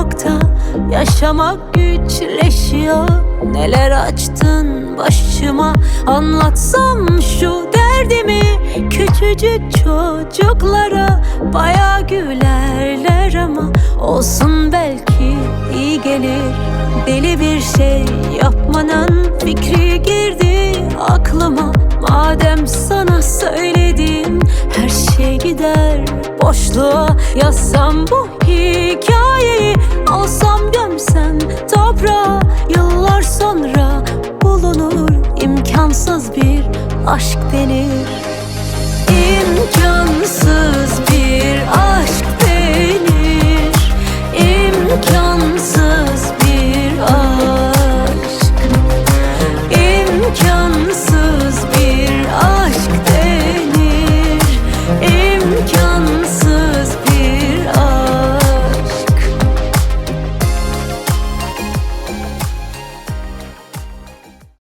uzakta Yaşamak güçleşiyor. Neler açtın başıma? Anlatsam şu derdimi Küçücük çocuklara. Baya gülerler ama Olsun belki iyi gelir. Deli bir şey yapmanın fikri girdi aklıma. Madem sana gider boşluğa Yazsam bu hikayeyi alsam gömsem toprağa Yıllar sonra bulunur imkansız bir aşk denir